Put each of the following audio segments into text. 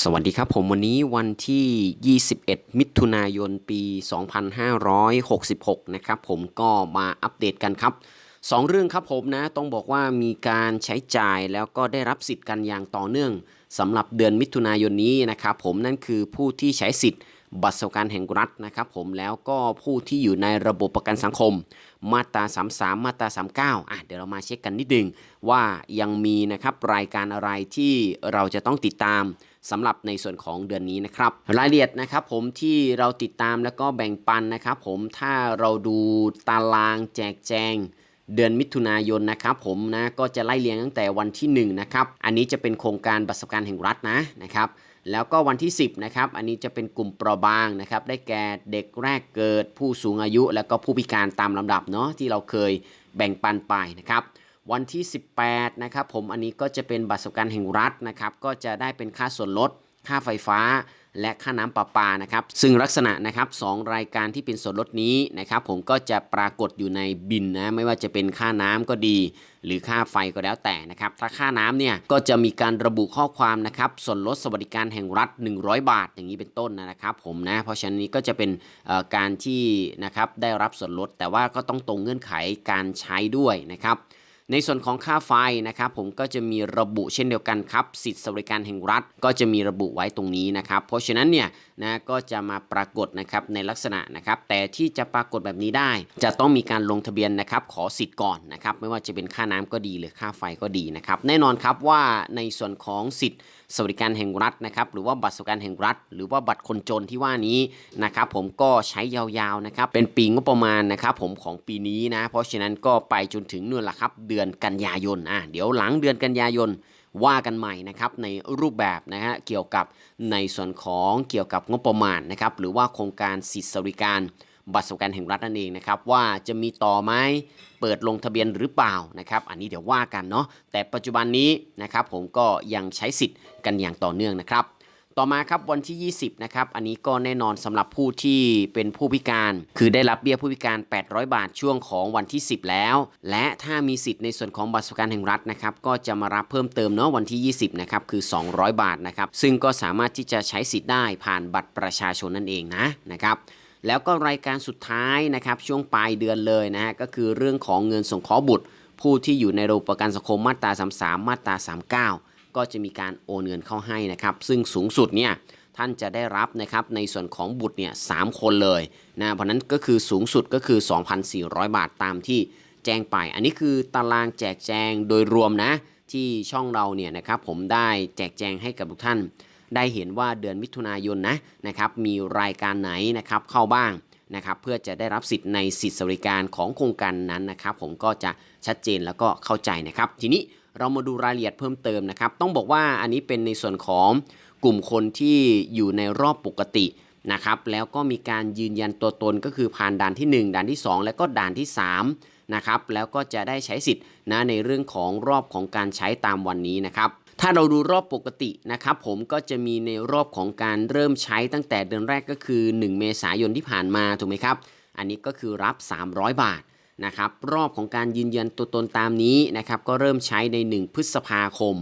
สวัสดีครับผมวันนี้วันที่ 21 มิถุนายนปี 2566 นะครับผมก็มาอัปเดตกันครับสองเรื่องครับผมนะ ต้องบอกว่ามีการใช้จ่ายแล้วก็ได้รับสิทธิ์กันอย่างต่อเนื่องสำหรับเดือนมิถุนายนนี้นะครับผมนั่นคือผู้ที่ใช้สิทธิ์บัตรสวัสดิการแห่งรัฐนะครับผมแล้วก็ผู้ที่อยู่ในระบบประกันสังคม มาตรา 33 มาตรา 39 อะเดี๋ยวเรามาเช็คกันนิดนึงว่ายังมีนะครับรายการอะไรที่เราจะต้องติดตาม สำหรับในส่วนของเดือนนี้นะครับรายละเอียดนะครับผมที่เราติดตามแล้วก็แบ่งปันนะครับผมถ้าเราดูตารางแจกแจงเดือนมิถุนายนนะครับผมนะก็จะไล่เรียงตั้งแต่วันที่1นะครับอันนี้จะเป็นโครงการบัตรสวัสดิการแห่งรัฐนะนะครับแล้วก็วันที่ 10นะครับอันนี้จะเป็นกลุ่มเปราะบางนะครับได้แก่เด็กแรกเกิดผู้สูงอายุ แล้วก็ผู้พิการตามลำดับเนาะที่เราเคยแบ่งปันไปนะครับ วันที่ 18 นะครับผมอันนี้ก็จะเป็นบัตรสวัสดิการแห่งรัฐนะครับ ก็จะได้เป็นค่าส่วนลด ค่าไฟฟ้า และค่าน้ำประปานะครับ ซึ่งลักษณะนะครับสองรายการที่เป็นส่วนลดนี้นะครับ ผมก็จะปรากฏอยู่ในบินนะไม่ว่าจะเป็นค่าน้ำก็ดี หรือค่าไฟก็แล้วแต่นะครับ ถ้าค่าน้ำเนี่ยก็จะมีการระบุข้อความนะครับ ส่วนลดสวัสดิการแห่งรัฐ 100 บาท อย่างนี้เป็นต้นนะครับผมนะเพราะฉะนั้นนี้ก็จะเป็นการที่นะครับได้รับส่วนลดแต่ว่าก็ต้องตรงเงื่อนไขการใช้ด้วยนะครับ ในส่วนของค่าไฟนะครับผมก็จะมีระบุเช่นเดียวกันครับ สิทธิสวัสดิการแห่งรัฐก็จะมีระบุไว้ตรงนี้นะครับ เพราะฉะนั้นเนี่ยนะก็จะมาปรากฏนะครับในลักษณะนะครับ แต่ที่จะปรากฏแบบนี้ได้ จะต้องมีการลงทะเบียนนะครับขอสิทธิ์ก่อนนะครับไม่ว่าจะเป็นค่าน้ำก็ดีหรือค่าไฟก็ดีนะครับแน่นอนครับว่าในส่วนของสิทธิสวัสดิการแห่งรัฐนะครับหรือว่าบัตรสวัสดิการแห่งรัฐ หรือว่าบัตรคนจนที่ว่านี้นะครับผมก็ใช้ยาวๆนะครับเป็นปีงบประมาณนะครับผมของปีนี้นะเพราะฉะนั้นก็ไปจนถึงนู่นแหละครับเดือนกันยายนอะเดี๋ยวหลังเดือนกันยายนว่ากันใหม่นะครับในรูปแบบนะฮะเกี่ยวกับในส่วนของเกี่ยวกับงบประมาณนะครับหรือว่าโครงการสิทธิสวัสดิการบัตรสวัสดิการแห่งรัฐนั่นเองนะครับว่าจะมีต่อไหมเปิดลงทะเบียนหรือเปล่านะครับอันนี้เดี๋ยวว่ากันเนาะแต่ปัจจุบันนี้นะครับผมก็ยังใช้สิทธิ์กันอย่างต่อเนื่องนะครับ ต่อมาครับวันที่ 20 นะครับ อันนี้ก็แน่นอนสำหรับผู้ที่เป็นผู้พิการ คือได้รับเบี้ยผู้พิการ 800 บาทช่วงของวันที่ 10 แล้ว และถ้ามีสิทธิ์ในส่วนของบัตรสวัสดิการแห่งรัฐนะครับ ก็จะมารับเพิ่มเติมเนาะวันที่ 20 นะครับ คือ 200 บาทนะครับ ซึ่งก็สามารถที่จะใช้สิทธิ์ได้ผ่านบัตรประชาชนนั่นเองนะนะครับแล้วก็รายการสุดท้ายนะครับช่วงปลายเดือนเลยนะฮะก็คือเรื่องของเงินสงเคราะห์บุตร ผู้ที่อยู่ในระบบประกันสังคมมาตรา 33 มาตรา 39 ก็จะมีการโอนเงินเข้าให้นะครับ ซึ่งสูงสุดเนี่ยท่านจะได้รับนะครับในส่วนของบุตรเนี่ยสามคนเลยนะเพราะนั้นก็คือสูงสุดก็คือ 2,400 บาทตามที่แจ้งไป อันนี้คือตารางแจกแจงโดยรวมนะที่ช่องเราเนี่ยนะครับผมได้แจกแจงให้กับทุกท่าน ได้เห็นว่าเดือนมิถุนายนนะนะครับมีรายการไหนนะครับเข้าบ้างนะครับเพื่อจะได้รับสิทธิ์ในสิทธิสวัสดิการของโครงการนั้นนะครับ ผมก็จะชัดเจนแล้วก็เข้าใจนะครับ ทีนี้ เรามาดูรายละเอียดเพิ่มเติมนะครับ ต้องบอกว่าอันนี้เป็นในส่วนของกลุ่มคนที่อยู่ในรอบปกตินะครับ แล้วก็มีการยืนยันตัวตนก็คือผ่านด่านที่ 1 ด่านที่ 2 และก็ด่านที่ 3 นะครับ แล้วก็จะได้ใช้สิทธิ์นะในเรื่องของรอบของการใช้ตามวันนี้นะครับถ้าเราดูรอบปกตินะครับผมก็จะมีในรอบของการเริ่มใช้ตั้งแต่เดือนแรกก็คือ 1 เมษายนที่ผ่านมาถูกไหมครับ อันนี้ก็คือรับ 300 บาท นะครับรอบของการยืนยันตัวตนตามนี้นะครับก็เริ่มใช้ใน 1 พฤษภาคม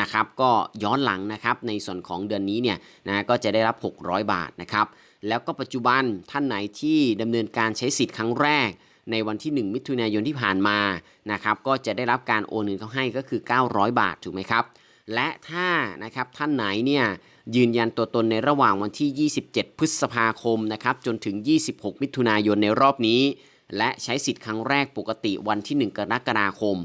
นะครับก็ย้อนหลังนะครับในส่วนของเดือนนี้เนี่ยนะก็จะได้รับ 600 บาทนะครับแล้วก็ปัจจุบันท่านไหนที่ดำเนินการใช้สิทธิ์ครั้งแรก ในวันที่ 1 มิถุนายนที่ผ่านมานะครับก็จะได้รับการโอนเงินเข้าให้ก็คือ 900 บาทถูกไหมครับและถ้านะครับท่านไหนเนี่ยยืนยันตัวตนในระหว่างวันที่ 27 พฤษภาคมนะครับจนถึง 26 มิถุนายนในรอบนี้ และใช้สิทธิ์ครั้งแรกปกติวันที่ 1 กรกฎาคม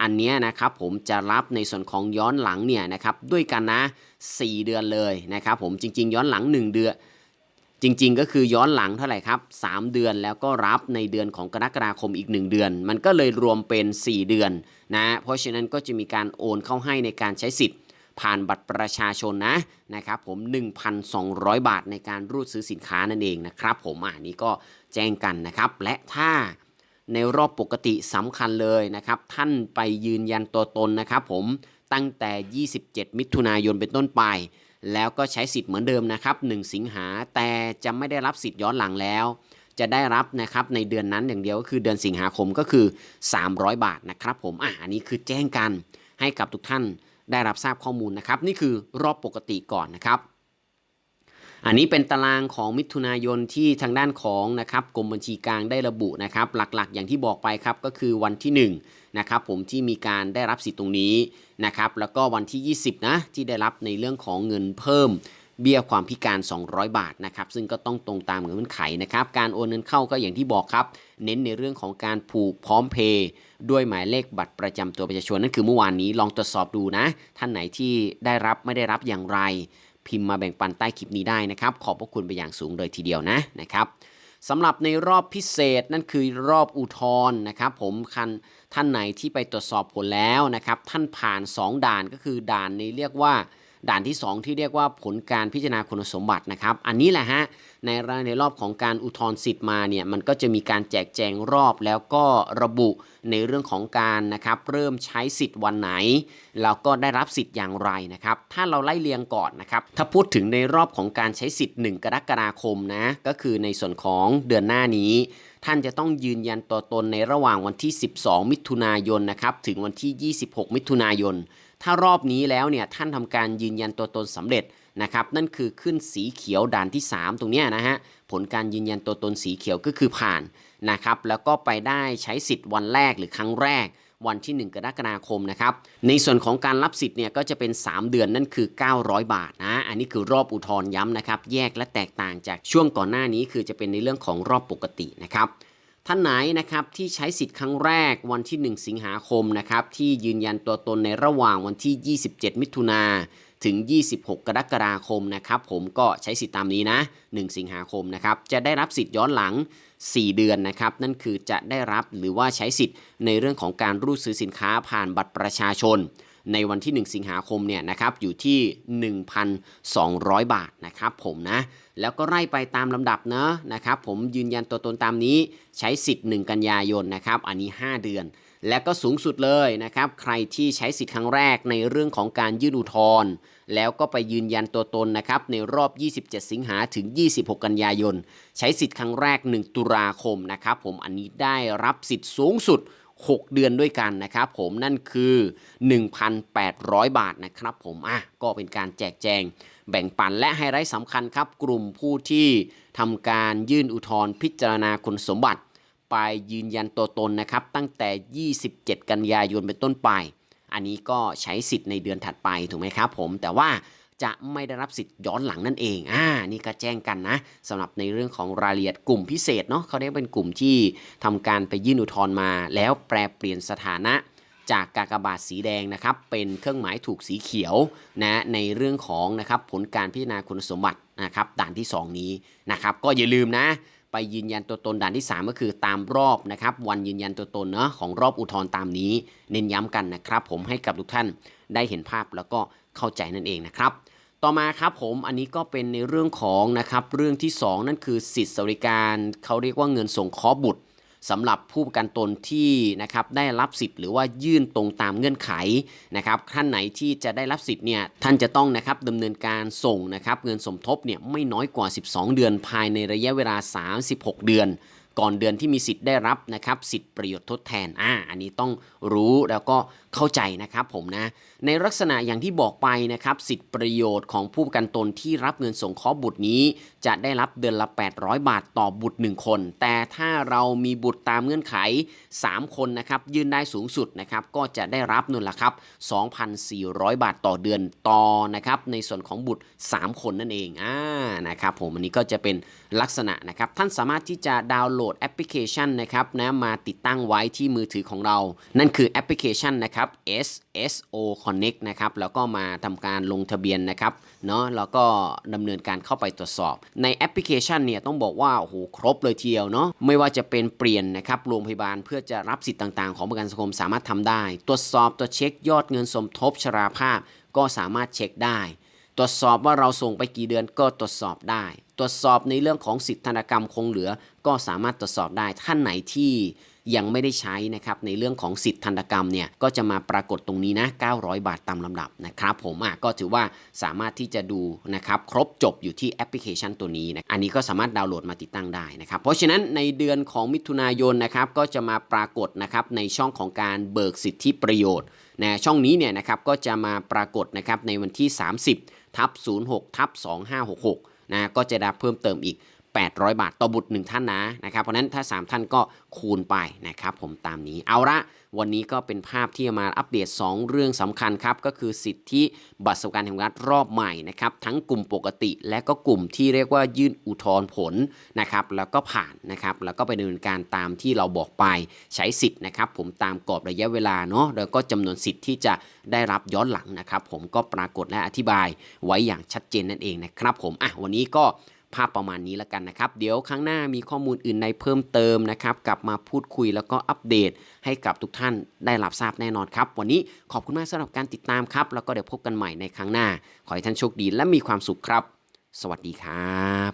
อันนี้นะครับผมจะรับในส่วนของย้อนหลังเนี่ยนะครับด้วยกันนะ 4 เดือนเลยนะครับผมจริง ๆ ย้อนหลัง 1 เดือน จริง ๆ ก็คือย้อนหลังเท่าไหร่ครับ 3 เดือนแล้วก็รับในเดือนของกรกฎาคมอีก 1 เดือน มันก็เลยรวมเป็น 4 เดือนนะเพราะฉะนั้นก็จะมีการโอนเข้าให้ในการใช้สิทธิ์ ผ่านบัตรประชาชนนะนะครับผม 1,200 บาทในการรูดซื้อสินค้านั่นเองนะครับผมอ่านี้ก็แจ้งกันนะครับ และถ้าในรอบปกติสำคัญเลยนะครับ ท่านไปยืนยันตัวตนนะครับผมตั้งแต่ 27 มิถุนายนเป็นต้นไป แล้วก็ใช้สิทธิ์เหมือนเดิมนะครับ1สิงหาแต่จะไม่ได้รับสิทธิ์ย้อนหลังแล้ว จะได้รับนะครับในเดือนนั้นอย่างเดียวก็คือเดือนสิงหาคมก็คือ 300 บาทนะครับผมอะอันนี้คือแจ้งกันให้กับทุกท่าน ได้รับทราบข้อมูลนะครับ นี่คือรอบปกติก่อนนะครับ อันนี้เป็นตารางของมิถุนายนที่ทางด้านของนะครับกรมบัญชีกลางได้ระบุนะครับ หลักๆ อย่างที่บอกไปครับก็คือวันที่1นะครับผมที่มีการได้รับสิทธิ์ตรงนี้นะครับ แล้วก็วันที่ 20นะที่ได้รับในเรื่องของเงินเพิ่ม เบี้ยความพิการ 200 บาทนะครับซึ่งก็ต้องตรงตามเงื่อนไขนะครับการโอนเงินเข้าก็อย่างที่บอกครับ เน้นในเรื่องของการผูกพร้อมเพย์ด้วยหมายเลขบัตรประจำตัวประชาชนนั่นคือเมื่อวานนี้ลองตรวจสอบดูนะ ท่านไหนที่ได้รับไม่ได้รับอย่างไร พิมพ์มาแบ่งปันใต้คลิปนี้ได้นะครับ ขอบพระคุณไปอย่างสูงเลยทีเดียวนะนะครับสำหรับในรอบพิเศษนั่นคือรอบอุทธรณ์นะครับผมคันท่านไหนที่ไปตรวจสอบผลแล้วนะครับ ท่านผ่าน 2 ด่านก็คือด่านในเรียกว่า ด่านที่ 2 ที่เรียกว่าผลการพิจารณาคุณสมบัตินะครับ อันนี้แหละฮะในรในรอบของการอุทธรณ์สิทธิ์มาเนี่ยมันก็จะมีการแจกแจงรอบแล้วก็ระบุในเรื่องของการนะครับเริ่มใช้สิทธิ์วันไหนแล้วก็ได้รับสิทธิ์อย่างไรนะครับ ถ้าเราไล่เรียงก่อนนะครับ ถ้าพูดถึงในรอบของการใช้สิทธิ์ 1 กรกฎาคมนะก็คือในส่วนของเดือนหน้านี้ ท่านจะต้องยืนยันตัวตนในระหว่างวันที่ 12 มิถุนายนนะครับถึงวันที่ 26 มิถุนายน ถ้ารอบนี้แล้วเนี่ยท่านทำการยืนยันตัวตนสำเร็จนะครับนั่นคือขึ้นสีเขียวด่านที่ 3 ตรงนี้นะฮะผลการยืนยันตัวตนสีเขียวก็คือผ่านนะครับแล้วก็ไปได้ใช้สิทธิ์วันแรกหรือครั้งแรกวันที่ 1 กรกฎาคมนะครับ ในส่วนของการรับสิทธิ์เนี่ยก็จะเป็น 3 เดือนนั่นคือ 900 บาทนะ อันนี้คือรอบอุทธรณ์ย้ำนะครับ แยกและแตกต่างจากช่วงก่อนหน้านี้คือจะเป็นในเรื่องของรอบปกตินะครับ ท่านไหนนะครับที่ใช้สิทธิ์ครั้งแรกวันที่ 1 สิงหาคมนะครับที่ยืนยันตัวตนในระหว่างวันที่ 27 มิถุนาถึง 26 กรกฎาคมนะครับผมก็ใช้สิทธิ์ตามนี้นะ 1 สิงหาคมนะครับจะได้รับสิทธิ์ย้อนหลัง 4 เดือนนะครับนั่นคือจะได้รับหรือว่าใช้สิทธิ์ในเรื่องของการรูดซื้อสินค้าผ่านบัตรประชาชน ในวันที่ 1 สิงหาคมเนี่ยนะครับอยู่ที่ 1,200 บาทนะครับผมนะแล้วก็ไล่ไปตามลำดับเนอะนะครับผมยืนยันตัวตนตามนี้ใช้สิทธิ์ 1 กันยายนนะครับอันนี้ 5 เดือน และก็สูงสุดเลยนะครับใครที่ใช้สิทธิ์ครั้งแรกในเรื่องของการยื่นอุทธรณ์แล้วก็ไปยืนยันตัวตนนะครับในรอบ 27 สิงหาถึง 26 กันยายน ใช้สิทธิ์ครั้งแรก 1 ตุลาคมนะครับผมอันนี้ได้รับสิทธิ์สูงสุด 6 เดือนด้วยกันนะครับผมนั่นคือ 1,800 บาทนะครับผมอะก็เป็นการแจกแจงแบ่งปันและไฮไลท์สำคัญครับ กลุ่มผู้ที่ทำการยื่นอุทธรณ์พิจารณาคุณสมบัติ ไปยืนยันตัวตนนะครับ ตั้งแต่ 27 กันยายนเป็นต้นไป อันนี้ก็ใช้สิทธิ์ในเดือนถัดไปถูกไหมครับผมแต่ว่า จะไม่ได้รับสิทธิ์ย้อนหลังนั่นเอง อ่า นี่ก็แจ้งกันนะสำหรับในเรื่องของรายละเอียดกลุ่มพิเศษเนาะเขาเรียกเป็นกลุ่มที่ทำการไปยื่นอุทธรณ์มา แล้วแปลเปลี่ยนสถานะจากกากบาทสีแดงนะครับ เป็นเครื่องหมายถูกสีเขียวนะในเรื่องของนะครับผลการพิจารณาคุณสมบัตินะครับด่านที่ 2 นี้นะครับ ก็อย่าลืมนะ ไปยืนยันตัวตนด่านที่ 3 ก็คือตามรอบนะครับ วันยืนยันตัวตนเนาะของรอบอุทธรณ์ตามนี้ เน้นย้ำกันนะครับ ผมให้กับทุกท่านได้เห็นภาพแล้วก็ เข้าใจนั่นเองนะครับ ต่อมาครับผมอันนี้ก็เป็นในเรื่องของนะครับเรื่องที่ 2 นั่นคือสิทธิสวัสดิการเขาเรียกว่าเงินส่งเคราะห์บุตรสำหรับผู้ประกันตนที่นะครับได้รับสิทธิ์หรือว่ายื่นตรงตามเงื่อนไขนะครับท่านไหนที่จะได้รับสิทธิ์เนี่ยท่านจะต้องนะครับดำเนินการส่งนะครับเงินสมทบเนี่ยไม่น้อยกว่า 12 เดือนภายในระยะเวลา 36 เดือน ก่อนเดือนที่มีสิทธิ์ได้รับนะครับสิทธิ์ประโยชน์ทดแทนอ่าอันนี้ต้องรู้แล้วก็เข้าใจนะครับผมนะ ในลักษณะอย่างที่บอกไปนะครับสิทธิประโยชน์ของผู้ประกันตนที่รับเงินสงเคราะห์บุตรนี้ จะได้รับเดือนละ 800 บาทต่อบุตร 1 คน แต่ถ้าเรามีบุตรตามเงื่อนไข 3 คนนะครับยื่นได้สูงสุดนะครับก็จะได้รับนั่นแหละครับ 2,400 บาทต่อเดือนต่อนะครับในส่วนของบุตร 3 คนนั่นเองอ่านะครับผมอันนี้ก็จะเป็นลักษณะนะครับท่านสามารถที่จะดาวน์โหลดดแอปพลิเคชันนะครับนะมาติดตั้งไว้ที่มือถือของเรา นั่นคือแอปพลิเคชันนะครับ SSO Connect นะครับแล้วก็มาทำการลงทะเบียนนะครับเนาะแล้วก็ดำเนินการเข้าไปตรวจสอบ ในแอปพลิเคชันเนี่ยต้องบอกว่าโอ้โหครบเลยทีเดียวเนาะไม่ว่าจะเป็นเปลี่ยนนะครับโรงพยาบาลเพื่อจะรับสิทธิ์ต่างๆ ของประกันสังคมสามารถทำได้ ตรวจสอบตัวจเช็คยอดเงินสมทบชราภาพก็สามารถเช็คได้ ตรวจสอบว่าเราส่งไปกี่เดือนก็ตรวจสอบได้ ตรวจสอบในเรื่องของสิทธิธนกรรมคงเหลือ ก็สามารถตรวจสอบได้ท่านไหนที่ยังไม่ได้ใช้นะครับในเรื่องของสิทธิทันกรรมเนี่ยก็จะมาปรากฏตรงนี้นะ 900 บาทตามลำดับนะครับผมอะก็ถือว่าสามารถที่จะดูนะครับครบจบอยู่ที่แอปพลิเคชันตัวนี้นะอันนี้ก็สามารถดาวน์โหลดมาติดตั้งได้นะครับเพราะฉะนั้นในเดือนของมิถุนายนนะครับก็จะมาปรากฏนะครับในช่องของการเบิกสิทธิประโยชน์นะช่องนี้เนี่ยนะครับก็จะมาปรากฏนะครับในวันที่ 30ทับ06ทับ2566 นะก็จะได้เพิ่มเติมอีก 800 บาท ต่อบุตร 1 ท่านนะนะครับ เพราะนั้นถ้า 3 ท่านก็คูณไปนะครับผมตามนี้เอาละวันนี้ก็เป็นภาพที่มาอัปเดต 2 เรื่องสำคัญครับ ก็คือสิทธิบัตรสวัสดิการแห่งรัฐรอบใหม่นะครับ ทั้งกลุ่มปกติ และก็กลุ่มที่เรียกว่ายื่นอุทธรณ์ผลนะครับ แล้วก็ผ่านนะครับ แล้วก็ไปดำเนินการตามที่เราบอกไปใช้สิทธิ์นะครับผมตามกรอบระยะเวลาเนาะแล้วก็จำนวนสิทธิ์ที่จะได้รับย้อนหลังนะครับ ผมก็ปรากฏและอธิบายไว้อย่างชัดเจนนั่นเองนะครับผมอะวันนี้ก็ ภาพประมาณนี้แล้วกันนะครับ เดี๋ยวครั้งหน้ามีข้อมูลอื่นในเพิ่มเติมนะครับ กลับมาพูดคุยแล้วก็อัปเดตให้กับทุกท่านได้รับทราบแน่นอนครับ วันนี้ขอบคุณมากสำหรับการติดตามครับ แล้วก็เดี๋ยวพบกันใหม่ในครั้งหน้า ขอให้ท่านโชคดีและมีความสุขครับ สวัสดีครับ